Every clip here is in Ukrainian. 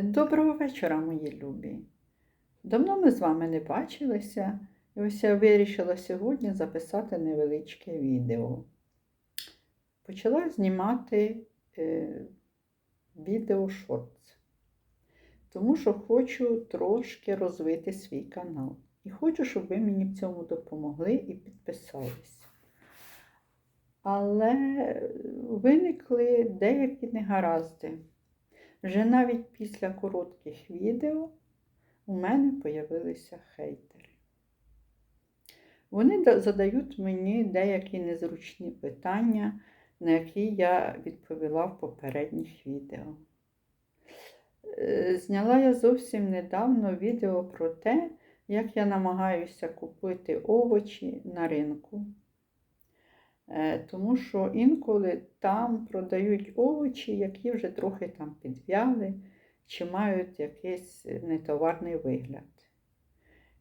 Доброго вечора, мої любі. Давно ми з вами не бачилися, і ось я вирішила сьогодні записати невеличке відео. Почала знімати е, відео шортс, тому що хочу трошки розвити свій канал. І хочу, щоб ви мені в цьому допомогли і підписалися. Але виникли деякі негаразди. Вже навіть після коротких відео у мене появилися хейтери. Вони задають мені деякі незручні питання, на які я відповіла в попередніх відео. Е, Зняла я зовсім недавно відео про те, як я намагаюся купити овочі на ринку. Е, Тому що інколи там продають овочі, які вже трохи там підвяли, чи мають якийсь нетоварний вигляд.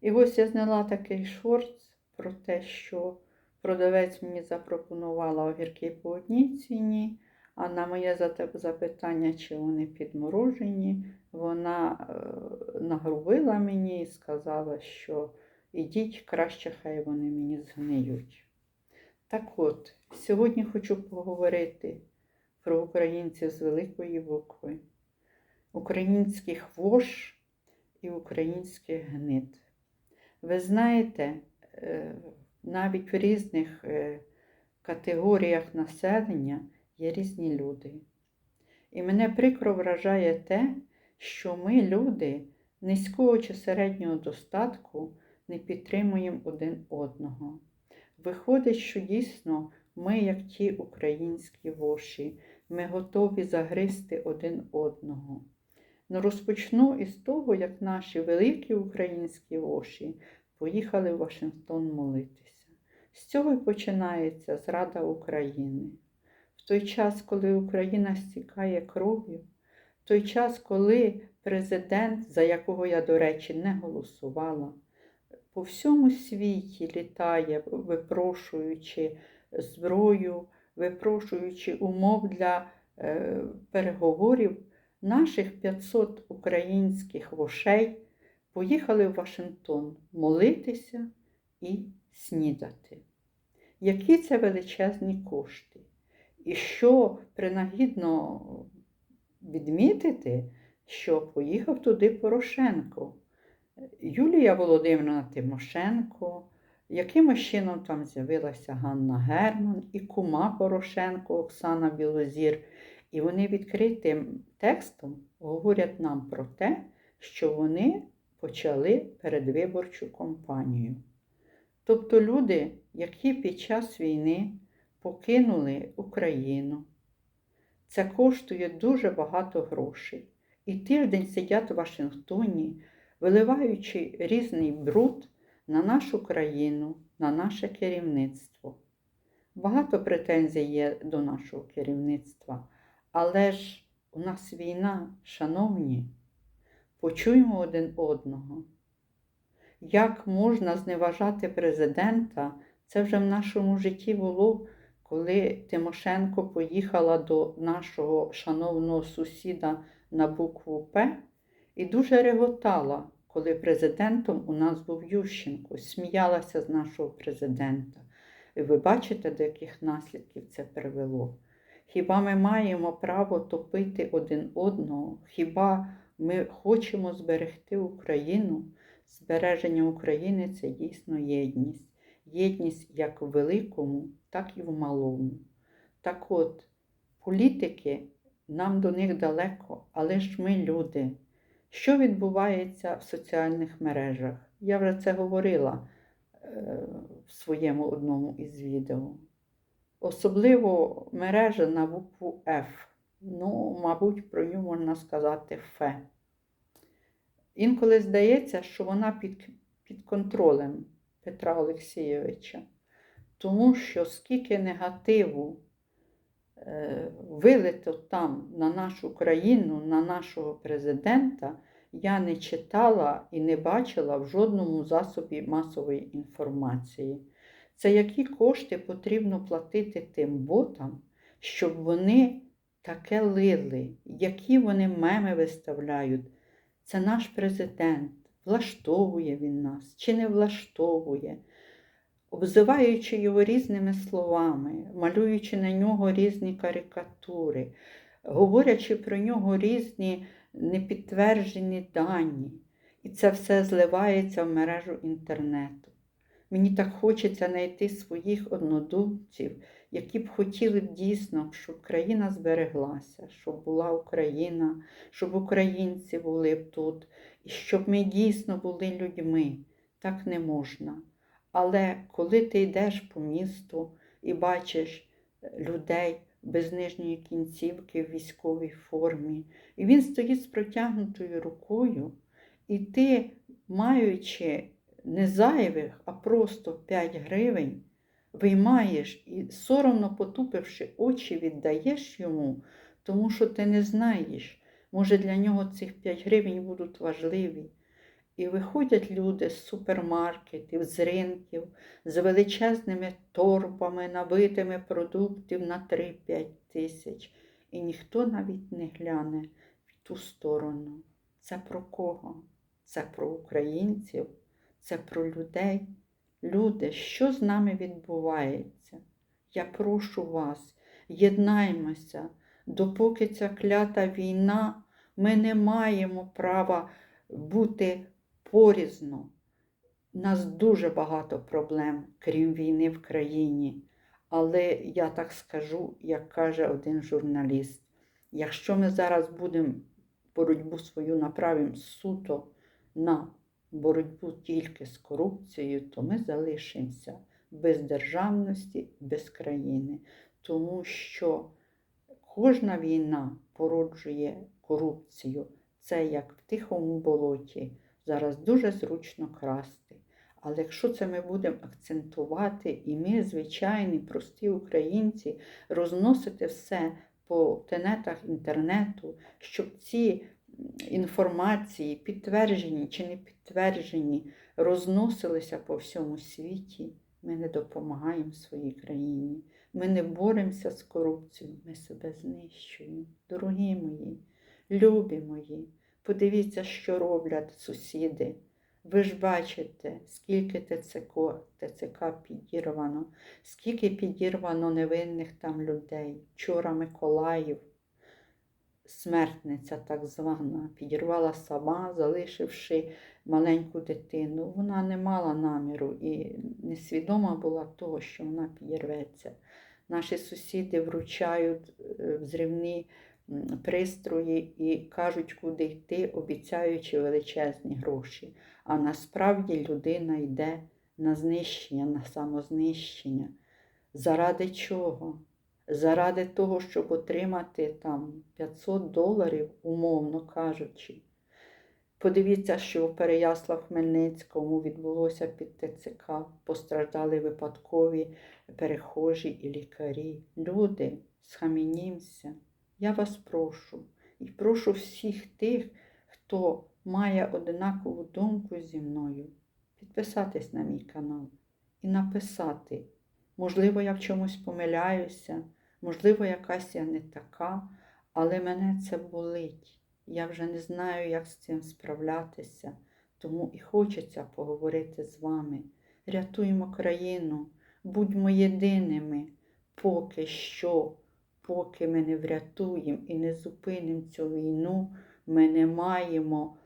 І ось я зняла такий шорт про те, що продавець мені запропонувала огірки по одній ціні, а на моє запитання, чи вони підморожені, вона е, нагрубила мені і сказала, що ідіть краще, хай вони мені згниють. Так от, сьогодні хочу поговорити про українців з великої букви, українських вож і українських гнид. Ви знаєте, е, навіть в різних е, категоріях населення є різні люди. І мене прикро вражає те, що ми, люди низького чи середнього достатку, не підтримуємо один одного. Виходить, що дійсно ми, як ті українські воші, ми готові загризти один одного. Ну, розпочну із того, як наші великі українські воші поїхали в Вашингтон молитися. З цього і починається зрада України. В той час, коли Україна стікає кров'ю, в той час, коли президент, за якого я, до речі, не голосувала, по всьому світі літає, випрошуючи зброю, випрошуючи умов для е, переговорів, наших 500 українських вошей поїхали в Вашингтон молитися і снідати. Які це величезні кошти? І що принагідно відмітити, що поїхав туди Порошенко. Юлія Володимирівна Тимошенко, якимось чином там з'явилася Ганна Герман і кума Порошенко Оксана Білозір. І вони відкритим текстом говорять нам про те, що вони почали передвиборчу кампанію. Тобто люди, які під час війни покинули Україну, це коштує дуже багато грошей. І тиждень сидять в Вашингтоні, виливаючи різний бруд на нашу країну, на наше керівництво. Багато претензій є до нашого керівництва, але ж у нас війна, шановні, почуємо один одного. Як можна зневажати президента? Це вже в нашому житті було, коли Тимошенко поїхала до нашого шановного сусіда на букву П і дуже реготала, коли президентом у нас був Ющенко, сміялася з нашого президента. І ви бачите, до яких наслідків це привело. Хіба ми маємо право топити один одного? Хіба ми хочемо зберегти Україну? Збереження України це дійсно єдність. Єдність як в великому, так і в малому. Так от, політики, нам до них далеко, але ж ми люди. Що відбувається в соціальних мережах? Я вже це говорила е, в своєму одному із відео. Особливо мережа на букву F. Ну, мабуть, про нього можна сказати Ф. Інколи здається, що вона під, під контролем Петра Олексійовича, тому що скільки негативу вилито там на нашу країну, на нашого президента, я не читала і не бачила в жодному засобі масової інформації. Це які кошти потрібно платити тим ботам, щоб вони таке лили, які вони меми виставляють. Це наш президент. Влаштовує він нас чи не влаштовує, обзиваючи його різними словами, малюючи на нього різні карикатури, говорячи про нього різні непідтверджені дані. І це все зливається в мережу інтернету. Мені так хочеться знайти своїх однодумців, які б хотіли дійсно, щоб країна збереглася, щоб була Україна, щоб українці були б тут, і щоб ми дійсно були людьми. Так не можна. Але коли ти йдеш по місту і бачиш людей без нижньої кінцівки в військовій формі, і він стоїть з протягнутою рукою, і ти, маючи не зайвих, а просто 5 гривень, виймаєш і соромно потупивши очі, віддаєш йому, тому що ти не знаєш, може для нього цих 5 гривень будуть важливі. І виходять люди з супермаркетів, з ринків, з величезними торбами, набитими продуктів на 3-5 тисяч. І ніхто навіть не гляне в ту сторону. Це про кого? Це про українців, це про людей. Люди, що з нами відбувається? Я прошу вас, єднаймося, допоки ця клята війна, ми не маємо права бути порізно. У нас дуже багато проблем, крім війни в країні. Але я так скажу, як каже один журналіст: якщо ми зараз будемо боротьбу свою направимо суто на боротьбу тільки з корупцією, то ми залишимося без державності, без країни. Тому що кожна війна породжує корупцію. Це як в тихому болоті. Зараз дуже зручно красти. Але якщо це ми будемо акцентувати, і ми, звичайні, прості українці, розносити все по тенетах інтернету, щоб ці інформації, підтверджені чи не підтверджені, розносилися по всьому світі, ми не допомагаємо своїй країні. Ми не боремося з корупцією, ми себе знищуємо. Дорогі мої, любі мої, подивіться, що роблять сусіди. Ви ж бачите, скільки ТЦК, ТЦК підірвано, скільки підірвано невинних там людей. Вчора Миколаїв, смертниця так звана, підірвала сама, залишивши маленьку дитину. Вона не мала наміру і несвідома була того, що вона підірветься. Наші сусіди вручають е, взривні пристрої і кажуть, куди йти, обіцяючи величезні гроші. А насправді людина йде на знищення, на самознищення. Заради чого? Заради того, щоб отримати там 500 доларів, умовно кажучи. Подивіться, що в Переяслав Хмельницькому відбулося під ТЦК, постраждали випадкові перехожі і лікарі. Люди, схамінімся. Я вас прошу і прошу всіх тих, хто має одинакову думку зі мною, підписатись на мій канал і написати. Можливо, я в чомусь помиляюся, можливо, якась я не така, але мене це болить. Я вже не знаю, як з цим справлятися, тому і хочеться поговорити з вами. Рятуємо країну, будьмо єдиними, поки що, поки ми не врятуємо і не зупинимо цю війну, ми не маємо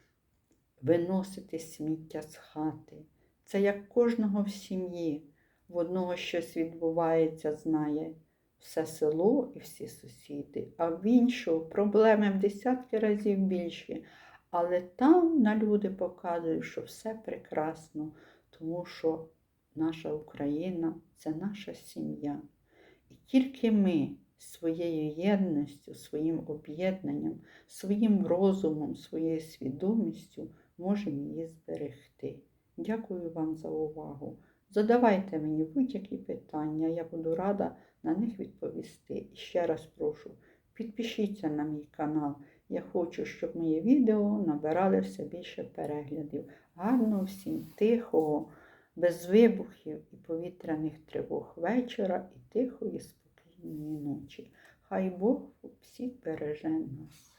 виносити сміття з хати. Це як кожного в сім'ї, в одного щось відбувається, знає все село і всі сусіди, а в іншого проблеми в десятки разів більші. Але там на люди показують, що все прекрасно, тому що наша Україна це наша сім'я. І тільки ми своєю єдністю, своїм об'єднанням, своїм розумом, своєю свідомістю можемо її зберегти. Дякую вам за увагу. Задавайте мені будь-які питання, я буду рада на них відповісти. І ще раз прошу, підпишіться на мій канал. Я хочу, щоб мої відео набирали все більше переглядів. Гарного всім тихого, без вибухів і повітряних тривог вечора і тихої, спокійної ночі. Хай Бог всіх береже нас.